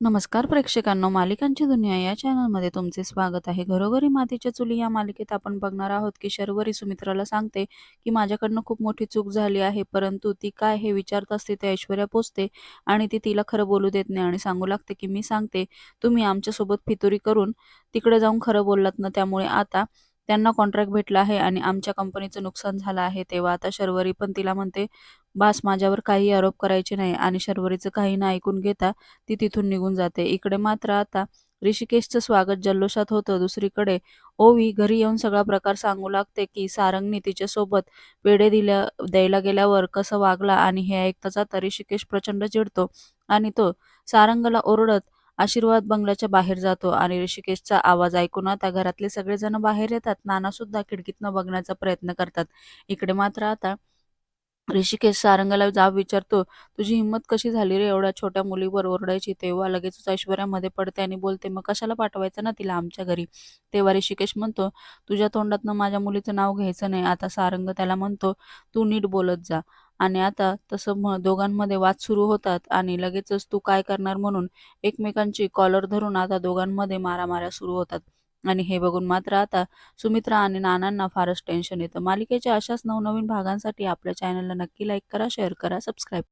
नमस्कार प्रेक्षकांनो मालिकांची दुनिया या चॅनलमध्ये तुमचे स्वागत आहे. घरोघरी मातीच्या चुली या मालिकेत आपण बघणार आहोत की शर्वरी सुमित्राला सांगते की माझ्याकडनं खूप मोठी चूक झाली आहे परंतु ती काय हे विचारत असते ते ऐश्वर्या पोचते आणि ती तिला खरं बोलू देत नाही आणि सांगू लागते की मी सांगते तुम्ही आमच्यासोबत फितुरी करून तिकडे जाऊन खरं बोललात ना त्यामुळे आता त्यांना कॉन्ट्रॅक्ट भेटला आहे आणि आमच्या कंपनीचं नुकसान झालं आहे तेव्हा आता शर्वरी पण तिला म्हणते बास माझ्यावर काही आरोप करायचे नाही आणि शर्वरीचं काही ना ऐकून घेता ती तिथून निघून जाते. इकडे मात्र आता ऋषिकेशचं स्वागत जल्लोषात होतं. दुसरीकडे ओवी घरी येऊन सगळा प्रकार सांगू लागते की सारंगने तिच्यासोबत वेडे दिल्या द्यायला गेल्यावर कसं वागला आणि हे ऐकताच आता ऋषिकेश प्रचंड चिडतो आणि तो सारंगला ओरडत आशीर्वाद बंगल्याच्या बाहेर जातो आणि ऋषिकेशचा आवाज ऐकून आता घरातले सगळेजण बाहेर येतात. नाना सुद्धा खिडकीतनं बघण्याचा प्रयत्न करतात. इकडे मात्र आता ऋषिकेश सारंगाला जाब विचारतो तुझी हिंमत कशी झाली रे? एवढ्या छोट्या मुलीवर ओरडायची तेव्हा लगेचच ऐश्वर्यामध्ये पडते आणि बोलते मग कशाला पाठवायचं ना तिला आमच्या घरी? तेव्हा ऋषिकेश म्हणतो तुझ्या तोंडातनं माझ्या मुलीचं नाव घ्यायचं नाही. आता सारंग त्याला म्हणतो तू नीट बोलत जा. आणि आता तसं म दोघांमध्ये वाद सुरू होतात आणि लगेचच तू काय करणार म्हणून एकमेकांची कॉलर धरून आता दोघांमध्ये मारामाऱ्या सुरू होतात. आणि हे बघून मात्र आता सुमित्रा आणि नानांना फारच टेन्शन येतं. मालिकेच्या अशाच नवनवीन भागांसाठी आपल्या चॅनलला नक्की लाईक करा शेअर करा सबस्क्राईब